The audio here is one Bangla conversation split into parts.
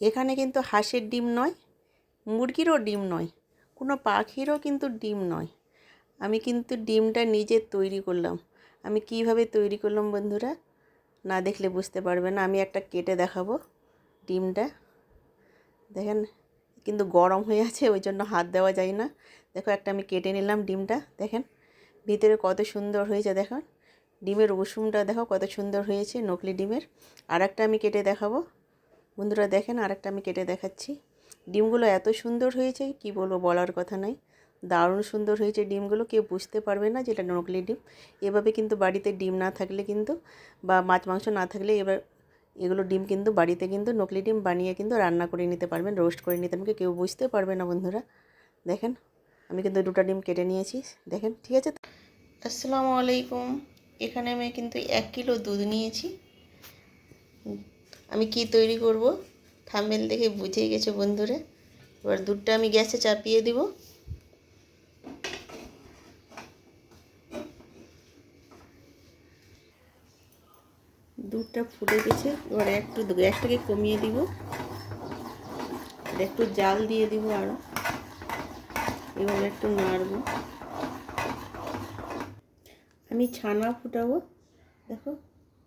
এখানে কিন্তু হাঁসের ডিম নয়, মুরগিরও ডিম নয়, কোনো পাখিরও কিন্তু ডিম নয়। আমি কিন্তু ডিমটা নিজে তৈরি করলাম। আমি কীভাবে তৈরি করলাম বন্ধুরা, না দেখলে বুঝতে পারবে না। আমি একটা কেটে দেখাবো ডিমটা। দেখেন, কিন্তু গরম হয়ে আছে, ওই জন্য হাত দেওয়া যায় না। দেখো, একটা আমি কেটে নিলাম ডিমটা। দেখেন, ভিতরে কত সুন্দর হয়েছে দেখুন ডিমের রসুনটা দেখো, কত সুন্দর হয়েছে, নকলি ডিমের। আর একটা আমি কেটে দেখাবো। বন্ধুরা দেখেন আরেকটা আমি কেটে দেখাচ্ছি। ডিমগুলো এত সুন্দর হয়েছে, কি বলব বলার কথা নাই। দারুণ সুন্দর হয়েছে ডিমগুলো, কেউ বুঝতে পারবে না যেটা নকলি ডিম। এভাবে কিন্তু বাড়িতে ডিম না থাকলে কিন্তু বা মাছ মাংস না থাকলে এবার এগুলো ডিম কিন্তু বাড়িতে কিন্তু নকলি ডিম বানিয়ে কিন্তু রান্না করে নিতে পারবেন রোস্ট করে নিতে পারবেন, কেউ বুঝতে পারবে না বন্ধুরা। দেখেন, আমি কিন্তু দুটো ডিম কেটে নিয়েছি, দেখেন, ঠিক আছে? আসসালামু আলাইকুম। এখানে আমি কিন্তু এক কিলো দুধ নিয়েছি। আমি কি তৈরি করব? থাম্বেল দেখে বুঝেই গেছে বন্ধুরা। এবার দুধটা আমি গ্যাসে চাপিয়ে দিব। দুধটা ফুটে গেছে। এবার একটু গ্যাসটাকে কমিয়ে দিব। একটু জাল দিয়ে দিব আরও এবার একটু নাড়ব। আমি ছানা ফুটাবো। দেখো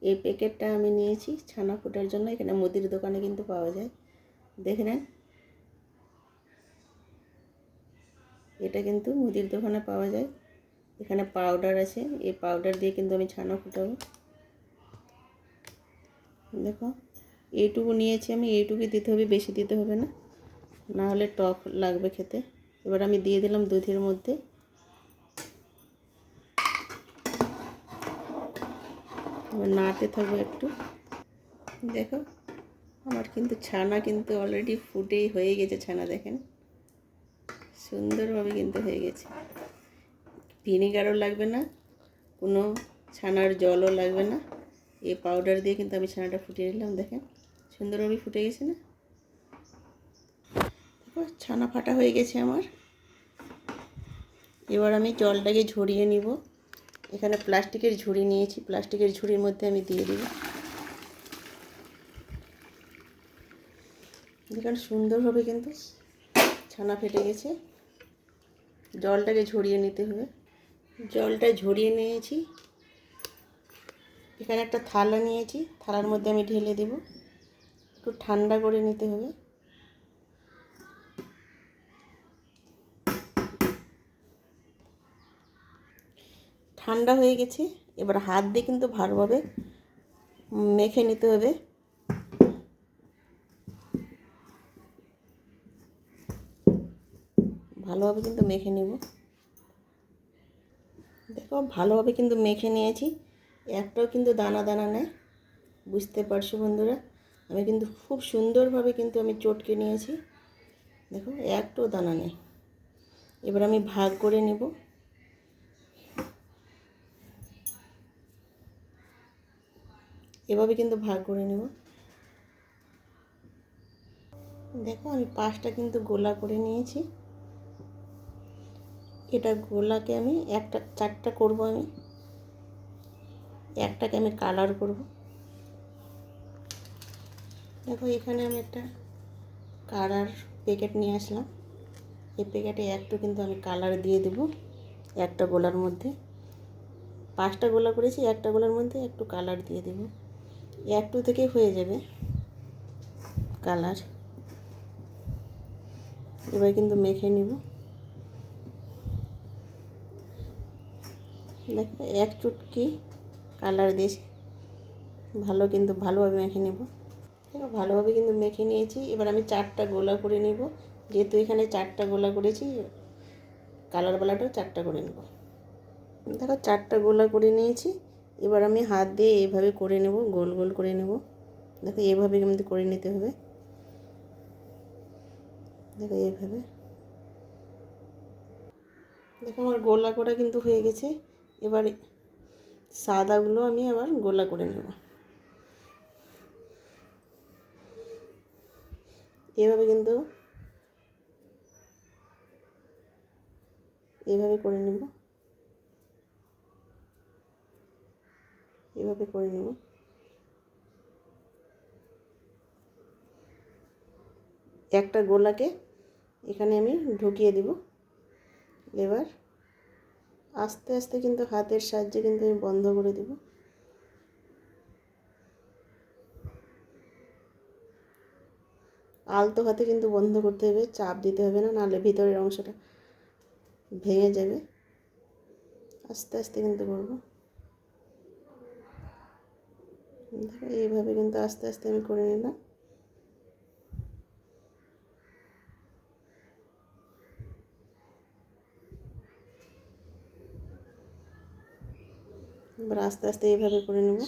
এই প্যাকেটটা আমি নিয়েছি ছানা ফোটার জন্য, এখানে মুদির দোকানে কিন্তু পাওয়া যায়। দেখে নেন। এটা কিন্তু মুদির দোকানে পাওয়া যায়। এখানে পাউডার আছে, এই পাউডার দিয়ে কিন্তু আমি ছানা ফুটাবো। দেখো, এইটুকু নিয়েছি আমি এইটুকু দিতে হবে, বেশি দিতে হবে না। না হলে টক লাগবে খেতে। এবার আমি দিয়ে দিলাম দুধের মধ্যে। এবার নাড়তে থাকব একটু। দেখো, আমার কিন্তু ছানা কিন্তু অলরেডি ফুটেই হয়ে গেছে ছানা, দেখেন। সুন্দরভাবে কিন্তু হয়ে গেছে। ভিনিগারও লাগবে না, কোনো ছানার জলও লাগবে না। এই পাউডার দিয়ে কিন্তু আমি ছানাটা ফুটিয়ে নিলাম, দেখেন। সুন্দরভাবে ফুটে গেছে না? দেখো, ছানা ফাটা হয়ে গেছে আমার। এবার আমি জলটাকে ঝরিয়ে নিব। এখানে প্লাস্টিকের ঝুড়ি নিয়েছি। প্লাস্টিকের ঝুড়ির মধ্যে আমি দিয়ে দিব দেখেন, সুন্দরভাবে কিন্তু ছানা ফেটে গেছে। জলটাকে ঝরিয়ে নিতে হবে। জলটা ঝরিয়ে নিয়েছি। এখানে একটা থালা নিয়েছি। থালার মধ্যে আমি ঢেলে দেব। একটু ঠান্ডা করে নিতে হবে। ঠান্ডা হয়ে গেছে, এবার হাত দিয়ে কিন্তু ভালোভাবে মেখে নিতে হবে। ভালোভাবে কিন্তু মেখে নেব। দেখো, ভালোভাবে কিন্তু মেখে নিয়েছি। একটাও কিন্তু দানা দানা নেয় বুঝতে পারছ বন্ধুরা? আমি কিন্তু খুব সুন্দরভাবে কিন্তু আমি চটকে নিয়েছি। দেখো, একটাও দানা নেই। এবার আমি ভাগ করে নেব। এভাবে কিন্তু ভাগ করে নেব। দেখো আমি পাঁচটা কিন্তু গোলা করে নিয়েছি। এটা গোলাকে আমি একটা, চারটা করব আমি। একটাকে আমি কালার করব। দেখো এখানে আমি একটা কালার প্যাকেট নিয়ে আসলাম। এই প্যাকেটে একটু কিন্তু আমি কালার দিয়ে দেব একটা গোলার মধ্যে। পাঁচটা গোলা করেছি, একটা গোলার মধ্যে একটু কালার দিয়ে দেব। একটু থেকে হয়ে যাবে কালার এবার কিন্তু মেখে নিব। দেখো, এক চুটকি কালার দিয়েছি। ভালো কিন্তু ভালোভাবে মেখে নেব। দেখো, ভালোভাবে কিন্তু মেখে নিয়েছি। এবার আমি চারটা গোলা করে নেব। যেহেতু এখানে চারটা গোলা করেছি কালার বালাটাও চারটা করে নেব। দেখো, চারটা গোলা করে নিয়েছি। এবার আমি হাত দিয়ে এভাবে করে নেব, গোল গোল করে নেব। দেখো এভাবে কিন্তু করে নিতে হবে। দেখো, এইভাবে। দেখো, আমার গোলা করা কিন্তু হয়ে গেছে। এবার সাদাগুলো আমি আবার গোলা করে নেব। এভাবে কিন্তু এভাবে করে নেব। এভাবে করে নেব। একটা গোলাকে এখানে আমি ঢুকিয়ে দিব। এবার আস্তে আস্তে কিন্তু হাতের সাহায্যে কিন্তু আমি বন্ধ করে দিব। আলতো হাতে কিন্তু বন্ধ করতে হবে, চাপ দিতে হবে না, নাহলে ভিতরের অংশটা ভেঙে যাবে। আস্তে আস্তে কিন্তু করব। দেখো এইভাবে কিন্তু আস্তে আস্তে আমি করে নিলাম। এবার আস্তে আস্তে এইভাবে করে নেব।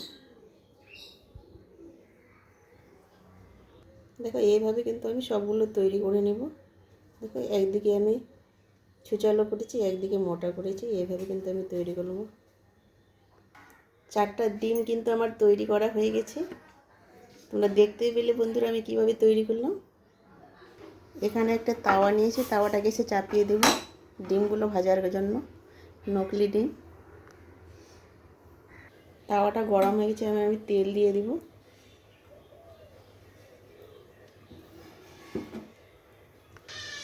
দেখো, এইভাবে কিন্তু আমি সবগুলো তৈরি করে নেব। দেখো, একদিকে আমি ছুচালো করেছি, একদিকে মোটা করেছি, এইভাবে কিন্তু আমি তৈরি করব চারটা ডিম কিন্তু আমার তৈরি করা হয়ে গেছে। তোমরা দেখতেই পেলে বন্ধুরা আমি কীভাবে তৈরি করলাম। এখানে একটা তাওয়া নিয়েছি, তাওয়াটাকে এসে চাপিয়ে দেব। ডিমগুলো ভাজার জন্য, নকলি ডিম। তাওয়াটা গরম হয়ে গেছে আমি আমি তেল দিয়ে দিব।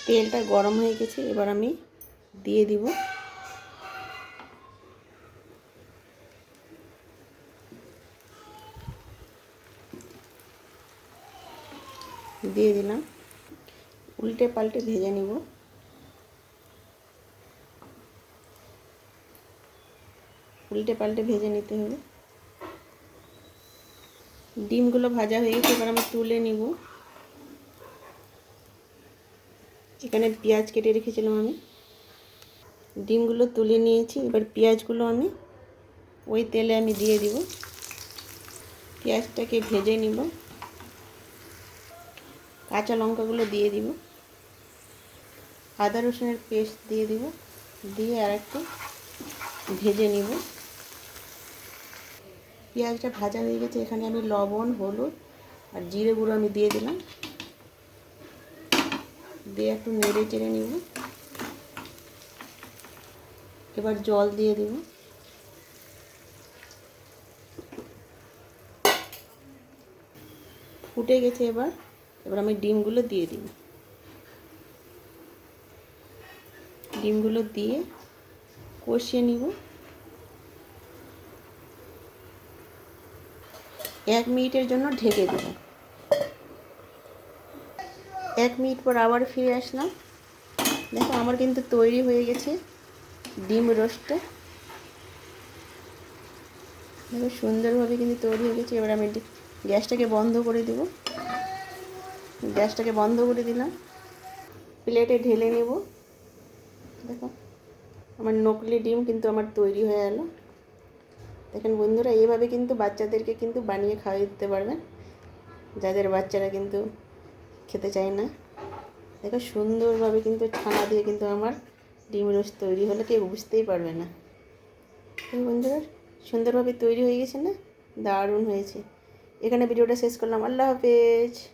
তেলটা গরম হয়ে গেছে, এবার আমি দিয়ে দিব। দিয়ে দিলাম। উল্টে পাল্টে ভেজে নিব। উল্টে পাল্টে ভেজে নিতে হবে। ডিমগুলো ভাজা হয়ে গেছে, এবার আমি তুলে নিব। এখানে পেঁয়াজ কেটে রেখেছিলাম আমি। ডিমগুলো তুলে নিয়েছি, এবার পেঁয়াজগুলো আমি ওই তেলে আমি দিয়ে দিব। পেঁয়াজটাকে ভেজে নিব। কাঁচা লঙ্কাগুলো দিয়ে দিব। আদা রসুনের পেস্ট দিয়ে দিব। দিয়ে আর একটু ভেজে নিব। পেঁয়াজটা ভাজা হয়ে গেছে। এখানে আমি লবণ, হলুদ আর জিরে গুঁড়ো আমি দিয়ে দিলাম। দিয়ে একটু নেড়ে চেড়ে নিব। এবার জল দিয়ে দিব। ফুটে গেছে এবার। এবার আমি ডিমগুলো দিয়ে দিব ডিমগুলো দিয়ে কষিয়ে নিব। এক মিনিটের জন্য ঢেকে দেব। এক মিনিট পর আবার ফিরে আসলাম। দেখো আমার কিন্তু তৈরি হয়ে গেছে ডিম রোস্টটা দেখো সুন্দরভাবে কিন্তু তৈরি হয়ে গেছে। এবার আমি গ্যাসটাকে বন্ধ করে দেবো। গ্যাসটাকে বন্ধ করে দিলাম। প্লেটে ঢেলে নেব। দেখো, আমার নকলি ডিম কিন্তু আমার তৈরি হয়ে গেল দেখেন বন্ধুরা, এইভাবে কিন্তু বাচ্চাদেরকে কিন্তু বানিয়ে খাওয়াই দিতে পারবেন। যাদের বাচ্চারা কিন্তু খেতে চায় না। দেখো, সুন্দরভাবে কিন্তু ছানা দিয়ে কিন্তু আমার ডিম রোস্ট তৈরি হলে, কেউ বুঝতেই পারবে না। বন্ধুরা, সুন্দরভাবে তৈরি হয়ে গেছে না? দারুণ হয়েছে। এখানে ভিডিওটা শেষ করলাম। আল্লাহ হাফেজ।